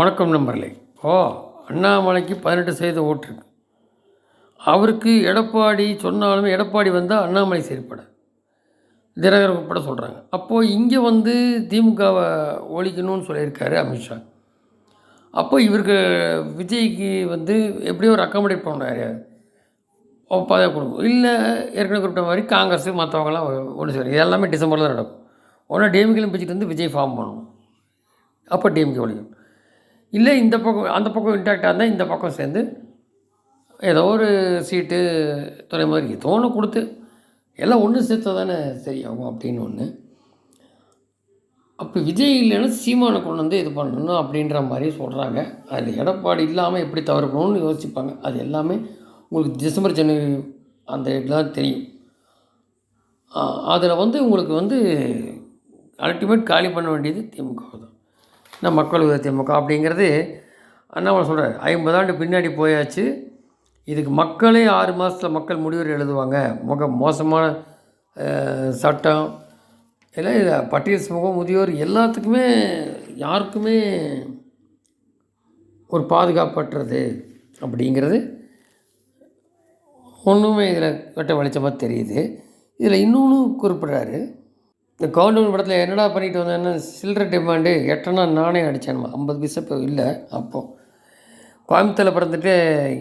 வணக்கம் நம்பர்லே ஓ அண்ணாமலைக்கு பதினெட்டு சதவீத ஓட்டுருக்கு அவருக்கு எடப்பாடி சொன்னாலுமே எடப்பாடி வந்தால் அண்ணாமலை சரிப்பட தினகரன் உட்பட சொல்கிறாங்க அப்போது இங்கே வந்து திமுகவை ஒழிக்கணும்னு சொல்லியிருக்காரு அமித்ஷா அப்போ இவருக்கு விஜய்க்கு வந்து எப்படியோ ஒரு அக்காமடேட் பண்ணுறாரு பதவி கொடுக்கும் இல்லை ஏற்கனவே குறிப்பிட்ட மாதிரி காங்கிரஸ் மற்றவங்களாம் ஒன்று சரி இது எல்லாமே டிசம்பரில் தான் நடக்கும். ஒன்று டிஎம்கேலும் பிடிச்சிட்டு வந்து விஜய் ஃபார்ம் பண்ணணும். அப்போ டிஎம்கே ஒழிக்கும் இல்லை இந்த பக்கம் அந்த பக்கம் இன்டாக்டாக இருந்தால் இந்த பக்கம் சேர்ந்து ஏதோ ஒரு சீட்டு துறை மாதிரி ஏதோ ஒன்று கொடுத்து எல்லாம் ஒன்று சேர்த்தா தானே சரியாகும் அப்படின்னு ஒன்று அப்போ விஜய் இல்லைன்னா சீமானை கொண்டு வந்து இது பண்ணணும் அப்படின்ற மாதிரி சொல்கிறாங்க அதில் எடப்பாடி இல்லாமல் எப்படி தவிர்க்கணும்னு யோசிப்பாங்க. அது எல்லாமே உங்களுக்கு டிசம்பர் ஜனவரி அந்த இதெல்லாம் தெரியும். அதில் வந்து உங்களுக்கு வந்து அல்டிமேட் காலி பண்ண வேண்டியது திமுக தான் நான் மக்கள் விரோத திமுக அப்படிங்கிறது அண்ணாமலை சொல்கிறார் ஐம்பது ஆண்டு பின்னாடி போயாச்சு. இதுக்கு மக்களே ஆறு மாதத்தில் மக்கள் முடிவுரை எழுதுவாங்க. மிக மோசமான சட்டம் இல்லை இது பட்டியல் சமூகம் முதியோர் எல்லாத்துக்குமே யாருக்குமே ஒரு பாதுகாப்பற்றது அப்படிங்கிறது ஒன்றுமே இதில் கட்ட வெளிச்சமாக தெரியுது. இதில் இன்னொன்று குறிப்பிட்றாரு. இந்த கவுண்டமன் படத்தில் என்னடா பண்ணிட்டு வந்தேன்னா சில்லற டிமாண்டு எட்டனா நானே அடித்தேன்மா ஐம்பது பைசா இப்போ இல்லை அப்போது கோயம்புத்தூரில் பிறந்துட்டு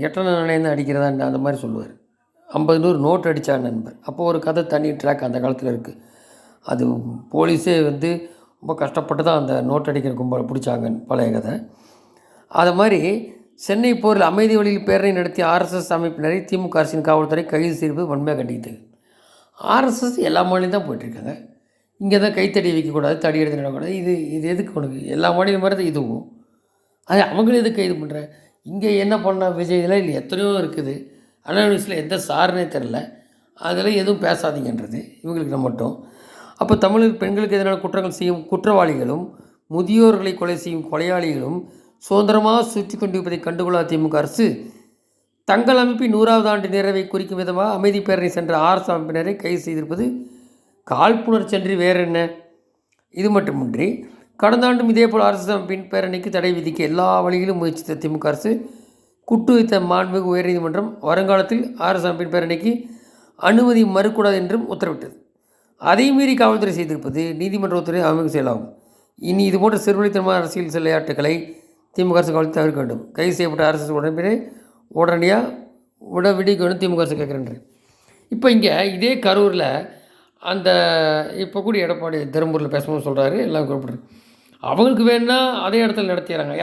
எட்டனா நாணயம் தான் அடிக்கிறதா அந்த மாதிரி சொல்லுவார். ஐம்பது நூறு நோட் அடித்தான் நண்பர். அப்போ ஒரு கதை தனி ட்ராக் அந்த காலத்தில் இருக்குது அது போலீஸே வந்து ரொம்ப கஷ்டப்பட்டு தான் அந்த நோட் அடிக்கிற கும்பலை பிடிச்சாங்க பழைய கதை. அது மாதிரி சென்னை போரில் அமைதி வழியில் பேரணி நடத்திய ஆர்எஸ்எஸ் அமைப்பினரை திமுக அரசின் காவல்துறை கைது செய்து வன்மையாக கண்டிக்குது ஆர்எஸ்எஸ் எல்லா மாநிலம் தான் போயிட்டுருக்காங்க இங்கே தான் கைத்தடி வைக்கக்கூடாது தடி எடுத்து நடக்கூடாது இது இது எதுக்கு உனக்கு? எல்லா மாநிலம் மாதிரி தான் இதுவும். அது அவங்களும் எதுக்கு இது பண்ணுற இங்கே என்ன பண்ண விஜயில் இல்லை எத்தனையோ இருக்குது. அனானிஸில் எந்த சாருனே தெரில. அதில் எதுவும் பேசாதீங்கன்றது இவங்களுக்கு நம்ம மட்டும். அப்போ தமிழர் பெண்களுக்கு எதிரான குற்றங்கள் செய்யும் குற்றவாளிகளும் முதியோர்களை கொலை செய்யும் கொலையாளிகளும் சுதந்திரமாக சுற்றி கொண்டிருப்பதை கண்டுகொள்ளா திமுக அரசு தங்கள் அமைப்பின் நூறாவது ஆண்டு நிறைவை குறிக்கும் விதமாக அமைதி பேரணி சென்ற ஆர்எஸ் அமைப்பினரை கைது செய்திருப்பது காழ்ப்புணர்ச்சென்று வேறு என்ன இது மட்டுமின்றி கடந்த ஆண்டும் இதேபோல் அரசு அமைப்பின் பேரணிக்கு தடை விதிக்க எல்லா வழிகளிலும் முயற்சித்த திமுக அரசு குட்டு வைத்த மாண்புமிகு உயர்நீதிமன்றம் வருங்காலத்தில் அரசு அமைப்பின் பேரணிக்கு அனுமதி மறுக்கூடாது என்றும் உத்தரவிட்டது. அதை மீறி காவல்துறை செய்திருப்பது நீதிமன்ற உத்தரவை அமைப்பு செயலாகும். இனி இது போன்ற சிறுவழித்தனமான அரசியல் விளையாட்டுகளை திமுக அரசு காவல்துறை தவிர்க்க வேண்டும். கைது செய்யப்பட்ட அரசு உடனே உடனடியாக விட விடிக்க வேண்டும் திமுக அரசு கேட்குறேன். இப்போ இங்கே இதே கரூரில் அந்த இப்போ கூட எடப்பாடி தருமபுரியில் பேசணும்னு சொல்கிறாரு எல்லாம் குறிப்பிட்றாரு அவங்களுக்கு வேணும்னா அதே இடத்துல நடத்திடுறாங்க.